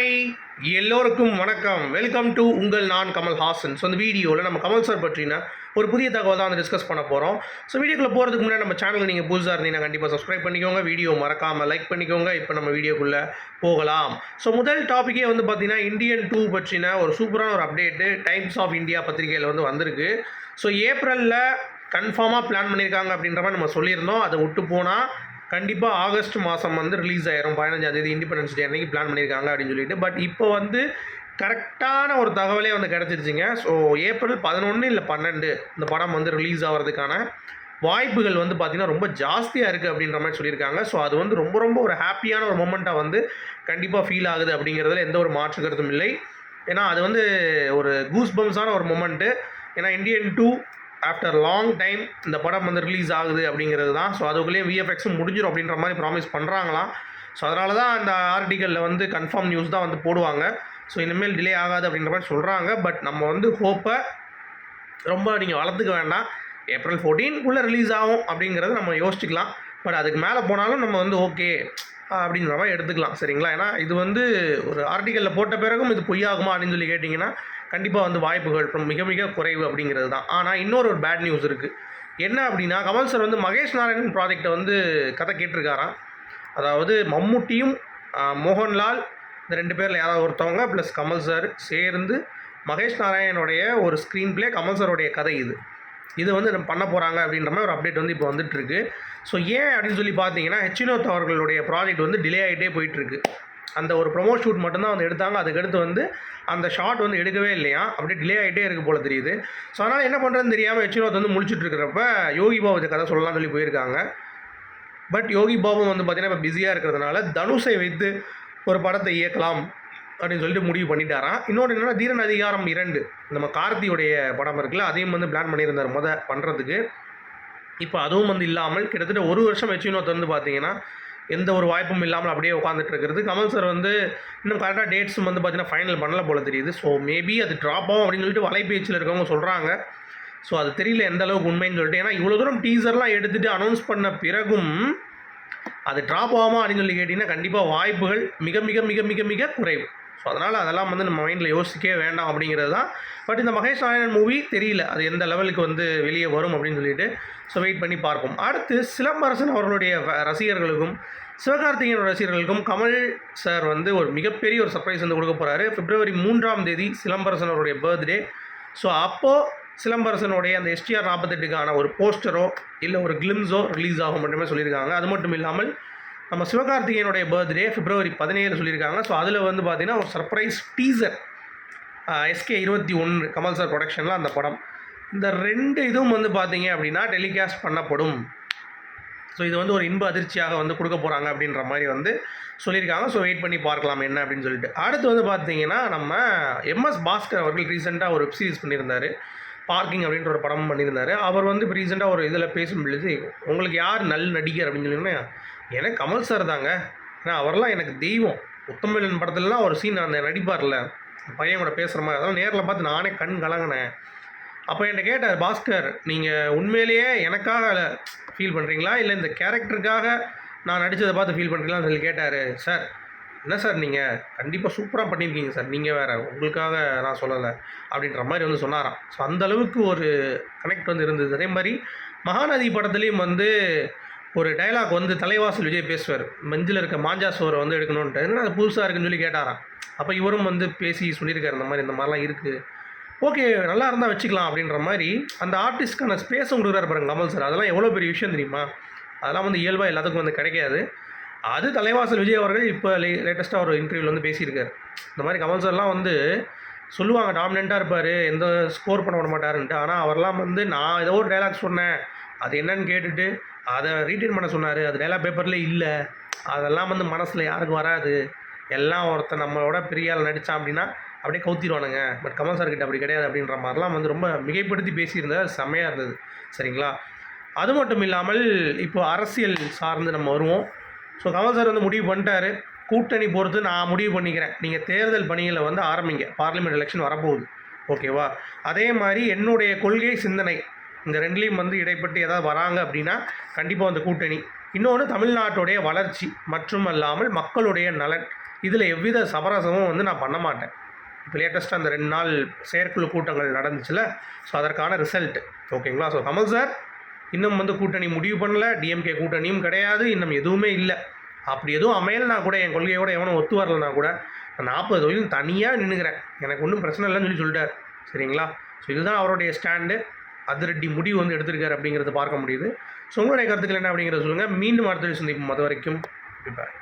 Hi எல்லோருக்கும் வணக்கம். Welcome to உங்கள் நான் கமல் ஹாசன். ஸோ இந்த வீடியோவில் நம்ம கமல் சார் பற்றின ஒரு புதிய தகவல் தான் வந்து டிஸ்கஸ் பண்ண போகிறோம் ஸோ வீடியோக்குள்ளே போகிறதுக்கு முன்னாடி நம்ம சேனலுக்கு நீங்கள் புதுசாக இருந்தீங்கன்னா கண்டிப்பாக சப்ஸ்கிரைப் பண்ணிக்கோங்க. வீடியோ மறக்காமல் லைக் பண்ணிக்கோங்க. இப்போ நம்ம வீடியோக்குள்ளே போகலாம். ஸோ முதல் டாப்பிக்கே வந்து பார்த்தீங்கன்னா இந்தியன் டூ பற்றின ஒரு சூப்பரான ஒரு அப்டேட்டு டைம்ஸ் ஆஃப் இந்தியா பத்திரிகையில் வந்து வந்திருக்கு. ஸோ ஏப்ரலில் கன்ஃபார்மாக பிளான் பண்ணியிருக்காங்க அப்படின்ற மாதிரி நம்ம சொல்லியிருந்தோம். அதை விட்டு போனால் கண்டிப்பாக ஆகஸ்ட் மாதம் வந்து ரிலீஸ் ஆயிரும். பதினஞ்சாம் தேதி இண்டிபெண்டன்ஸ் டே அன்னைக்கு பிளான் பண்ணியிருக்காங்க அப்படின்னு சொல்லிட்டு. பட் இப்போ வந்து கரெக்டான ஒரு தகவலே வந்து கிடச்சிருச்சுங்க. ஸோ ஏப்ரல் பதினொன்று இல்லை பன்னெண்டு இந்த படம் வந்து ரிலீஸ் ஆகிறதுக்கான வாய்ப்புகள் வந்து பார்த்திங்கன்னா ரொம்ப ஜாஸ்தியாக இருக்குது அப்படின்ற மாதிரி சொல்லியிருக்காங்க. ஸோ அது வந்து ரொம்ப ரொம்ப ஒரு ஹாப்பியான ஒரு மூமெண்ட்டாக வந்து கண்டிப்பாக ஃபீல் ஆகுது அப்படிங்கிறதுல எந்த ஒரு மாற்று கருத்தும் இல்லை. ஏன்னா அது வந்து ஒரு கூஸ் பம்ஸான ஒரு மொமெண்ட்டு ஏன்னா Indian two after long time இந்த படம் வந்து ரிலீஸ் ஆகுது அப்படிங்கிறது தான். ஸோ அதுக்குள்ளேயே விஎஃப்எக்ஸும் முடிஞ்சிடும் அப்படின்ற மாதிரி ப்ராமிஸ் பண்ணுறாங்களாம் ஸோ அதனால தான் அந்த ஆர்டிக்கலில் வந்து கன்ஃபார்ம் நியூஸ் தான் வந்து போடுவாங்க. ஸோ இனிமேல் டிலே ஆகாது அப்படின்ற மாதிரி சொல்கிறாங்க பட் நம்ம வந்து ஹோப்பை ரொம்ப நீங்கள் வளர்த்துக்க வேண்டாம். ஏப்ரல் ஃபோர்டீன்குள்ளே ரிலீஸ் ஆகும் அப்படிங்கிறத நம்ம யோசிச்சுக்கலாம். பட் அதுக்கு மேலே போனாலும் நம்ம வந்து ஓகே அப்படின்ற மாதிரி எடுத்துக்கலாம். சரிங்களா? ஏன்னா இது வந்து ஒரு ஆர்டிக்கலில் போட்ட பிறகும் இது பொய்யாகுமா அப்படின்னு சொல்லி கேட்டிங்கன்னா கண்டிப்பாக வந்து வாய்ப்புகள் ரொம்ப மிக மிக குறைவு அப்படிங்கிறது தான். ஆனால் இன்னொரு ஒரு பேட் நியூஸ் இருக்குது என்ன அப்படின்னா கமல் சார் வந்து மகேஷ் நாராயணன் ப்ராஜெக்டை வந்து கதை கேட்டிருக்காராம். அதாவது மம்முட்டியும் மோகன்லால் இந்த ரெண்டு பேரில் யாராவது ஒருத்தவங்க ப்ளஸ் கமல் சார் சேர்ந்து மகேஷ் நாராயணனுடைய ஒரு ஸ்க்ரீன் பிளே கமல் சாருடைய கதை இது. இது வந்து நம்ம பண்ண போகிறாங்க அப்படின்ற மாதிரி ஒரு அப்டேட் வந்து இப்போ வந்துட்டுருக்கு ஸோ ஏன் அப்படின்னு சொல்லி பார்த்தீங்கன்னா ஹெச்வினோத் அவர்களுடைய ப்ராஜெக்ட் வந்து டிலே ஆகிட்டே போயிட்டுருக்கு அந்த ஒரு ப்ரொமோ ஷூட் மட்டும்தான் வந்து எடுத்தாங்க. அதுக்கடுத்து வந்து அந்த ஷாட் வந்து எடுக்கவே இல்லையா? அப்படியே டிலே ஆகிட்டே இருக்கு போல தெரியுது. ஸோ அதனால் என்ன பண்ணுறதுன்னு தெரியாமல் ஹெச்வினோத் வந்து முழிச்சிட்டு இருக்கிறப்ப யோகி பாபு கதை சொல்லலாம்னு சொல்லி போயிருக்காங்க. பட் யோகி பாபு வந்து பார்த்திங்கன்னா இப்போ பிஸியாக இருக்கிறதுனால தனுஷை வைத்து ஒரு படத்தை இயக்கலாம் அப்படின்னு சொல்லிட்டு முடிவு பண்ணிட்டாராம். இன்னொன்று என்னென்னா தீரன் அதிகாரம் இரண்டு. நம்ம கார்த்தியுடைய படம் இருக்குல்ல அதையும் வந்து பிளான் பண்ணியிருந்தார் முத பண்ணுறதுக்கு இப்போ அதுவும் வந்து இல்லாமல் கிட்டத்தட்ட ஒரு வருஷம் வச்சுனோத் வந்து பார்த்தீங்கன்னா எந்த ஒரு வாய்ப்பும் இல்லாமல் அப்படியே உட்காந்துட்டு இருக்கிறது. கமல் சார் வந்து இன்னும் கரெக்டாக டேட்ஸும் வந்து பார்த்தீங்கன்னா ஃபைனல் பண்ணல போல தெரியுது. ஸோ மேபி அது ட்ராப் ஆகும் அப்படின்னு சொல்லிட்டு வலைபேச்சில் இருக்கவங்க சொல்கிறாங்க ஸோ அது தெரியல எந்த அளவுக்கு உண்மைன்னு சொல்லிட்டு. ஏன்னா இவ்வளோ தூரம் டீசர்லாம் எடுத்துகிட்டு அனௌன்ஸ் பண்ண பிறகும் அது ட்ராப் ஆகுமா அப்படின்னு சொல்லி கேட்டிங்கன்னா கண்டிப்பாக வாய்ப்புகள் மிக மிக மிக மிக மிக குறைவு. ஸோ அதனால் அதெல்லாம் வந்து நம்ம மைண்டில் யோசிக்கவே வேண்டாம் அப்படிங்கிறது தான். பட் இந்த மகேஷ் நாராயணன் மூவி தெரியல. அது எந்த லெவலுக்கு வந்து வெளியே வரும் அப்படின்னு சொல்லிட்டு. ஸோ வெயிட் பண்ணி பார்ப்போம். அடுத்து சிலம்பரசன் அவர்களுடைய ரசிகர்களுக்கும் சிவகார்த்திகேயன் ரசிகர்களுக்கும் கமல் சார் வந்து ஒரு மிகப்பெரிய ஒரு சர்ப்ரைஸ் வந்து கொடுக்க போகிறாரு பிப்ரவரி மூன்றாம் தேதி சிலம்பரசன் அவருடைய பர்த்டே ஸோ அப்போது சிலம்பரசனுடைய அந்த எஸ்டிஆர் நாற்பத்தெட்டுக்கான ஒரு போஸ்டரோ இல்லை ஒரு கிளிம்ஸோ ரிலீஸ் ஆகும் மட்டுமே சொல்லியிருக்காங்க. அது மட்டும் இல்லாமல் நம்ம சிவகார்த்திகேயனுடைய பர்த்டே பிப்ரவரி பதினேழு சொல்லியிருக்காங்க. ஸோ அதில் வந்து பார்த்தீங்கன்னா ஒரு சர்ப்ரைஸ் டீசர் எஸ்கே இருபத்தி ஒன்று கமல் சார் ப்ரொடக்ஷனில் அந்த படம். இந்த ரெண்டு இதுவும் வந்து பார்த்தீங்க அப்படின்னா டெலிகாஸ்ட் பண்ணப்படும். ஸோ இது வந்து ஒரு இன்ப அதிர்ச்சியாக வந்து கொடுக்க போகிறாங்க அப்படின்ற மாதிரி வந்து சொல்லியிருக்காங்க. ஸோ வெயிட் பண்ணி பார்க்கலாம் என்ன அப்படின்னு சொல்லிட்டு. அடுத்து வந்து பார்த்தீங்கன்னா நம்ம எம்எஸ் பாஸ்கர் அவர்கள் ரீசெண்டாக ஒரு வெப் சீரிஸ் பண்ணியிருந்தார். பார்க்கிங் அப்படின்ற ஒரு படம் பண்ணியிருந்தார். அவர் வந்து இப்போ ரீசெண்டாக ஒரு இதில் பேசும் பொழுது உங்களுக்கு யார் நல் நடிகர்? அப்படின்னு சொல்லிங்கன்னா எனக்கு கமல் சார் தாங்க. ஏன்னா அவரெல்லாம் எனக்கு தெய்வம். உத்தமிழன் படத்துலலாம் ஒரு சீன் அந்த நடிப்பார்ல. பையன் கூட பேசுகிற மாதிரி. அதெல்லாம் நேரில் பார்த்து நானே கண் கலங்கினேன். அப்போ என்கிட்ட கேட்டார் பாஸ்கர் நீங்கள் உண்மையிலேயே எனக்காக ஃபீல் பண்ணுறீங்களா இல்லை இந்த கேரக்டருக்காக நான் நடித்ததை பார்த்து ஃபீல் பண்ணுறீங்களான்னு சொல்லி கேட்டார். சார் என்ன சார் நீங்கள் கண்டிப்பாக சூப்பராக பண்ணியிருக்கீங்க சார் நீங்கள் வேறு. உங்களுக்காக நான் சொல்லலை. அப்படின்ற மாதிரி வந்து சொன்னாராம். ஸோ அந்த அளவுக்கு ஒரு கனெக்ட் வந்து இருந்தது. அதே மாதிரி மகாநதி படத்துலேயும் வந்து ஒரு டைலாக் வந்து தலைவாசல் விஜய் பேசுவார். மஞ்சில் இருக்க மாஞ்சா சோரை வந்து எடுக்கணுன்ட்டு என்ன அது புதுசாக இருக்குன்னு சொல்லி கேட்டாராம். அப்போ இவரும் வந்து பேசி சொல்லியிருக்காரு இந்த மாதிரி இந்த மாதிரிலாம் இருக்குது ஓகே நல்லா இருந்தால் வச்சுக்கலாம் அப்படின்ற மாதிரி அந்த ஆர்டிஸ்ட்க்கான ஸ்பேஸும் கொடுக்குறாரு பாருங்க கமல் சார் அதெல்லாம் எவ்வளோ பெரிய விஷயம் தெரியுமா? அதெல்லாம் வந்து இயல்பாக எல்லாத்துக்கும் வந்து கிடைக்காது. அது தலைவாசல் விஜய் அவர்கள் இப்போ லே லேட்டஸ்ட்டாக ஒரு இன்டர்வியூவில் வந்து பேசியிருக்காரு. இந்த மாதிரி கமல் சார்லாம் வந்து சொல்லுவாங்க டாமினண்ட்டாக இருப்பார் எந்த ஸ்கோர் பண்ண விட மாட்டாருன்ட்டு. ஆனால் அவர்லாம் வந்து நான் ஏதோ ஒரு டைலாக் சொன்னேன். அது என்னன்னு கேட்டுட்டு அதை ரீட்டைன் பண்ண சொன்னார். அது டைலாக் பேப்பரில் இல்லை. அதெல்லாம் வந்து மனசில் யாருக்கும் வராது. எல்லாம் ஒருத்தன் நம்மளோட பெரியால் நடித்தான் அப்படின்னா அப்படியே கவுத்திடுவானுங்க பட் கமல் சார் கிட்ட அப்படி கிடையாது அப்படின்ற மாதிரிலாம் வந்து ரொம்ப மிகைப்படுத்தி பேசியிருந்தார் அது செம்மையாக இருந்தது. சரிங்களா? அது மட்டும் இல்லாமல் இப்போ அரசியல் சார்ந்து நம்ம வருவோம். ஸோ கமல் சார் வந்து முடிவு பண்ணிட்டாரு. கூட்டணி பொறுத்து நான் முடிவு பண்ணிக்கிறேன். நீங்கள் தேர்தல் பணிகளை வந்து ஆரம்பிங்க. பார்லிமெண்ட் எலெக்ஷன் வரப்போகுது. ஓகேவா அதே மாதிரி என்னுடைய கொள்கை சிந்தனை. இந்த ரெண்டுலேயும் வந்து இடைப்பட்டு ஏதாவது வராங்க அப்படின்னா கண்டிப்பாக அந்த கூட்டணி. இன்னொன்று தமிழ்நாட்டுடைய வளர்ச்சி மற்றும் அல்லாமல் மக்களுடைய நலன். இதில் எவ்வித சமரசமும் வந்து நான் பண்ண மாட்டேன். இப்போ லேட்டஸ்ட்டாக அந்த ரெண்டு நாள் செயற்குழு கூட்டங்கள் நடந்துச்சுல ஸோ அதற்கான ரிசல்ட் ஓகேங்களா ஸோ கமல் சார் இன்னும் வந்து கூட்டணி முடிவு பண்ணல டிஎம்கே கூட்டணியும் கிடையாது இன்னும் எதுவுமே இல்லை. அப்படி எதுவும் அமையலைனா கூட என் கொள்கையோட எவனும் ஒத்து வரலனா கூட நான் நாற்பது தொழிலும் தனியாக நின்றுக்கிறேன் எனக்கு ஒன்றும் பிரச்சனை இல்லைன்னு சொல்லி சொல்லிட்டார். சரிங்களா? ஸோ இதுதான் அவருடைய ஸ்டாண்டு அதிரடி முடிவு வந்து எடுத்திருக்காரு அப்படிங்கிறத பார்க்க முடியுது. ஸோ உங்களுடைய கருத்துக்கள் என்ன அப்படிங்கிறத சொல்லுங்கள் மீண்டும் அடுத்த சந்திப்போம். அது வரைக்கும் பாய்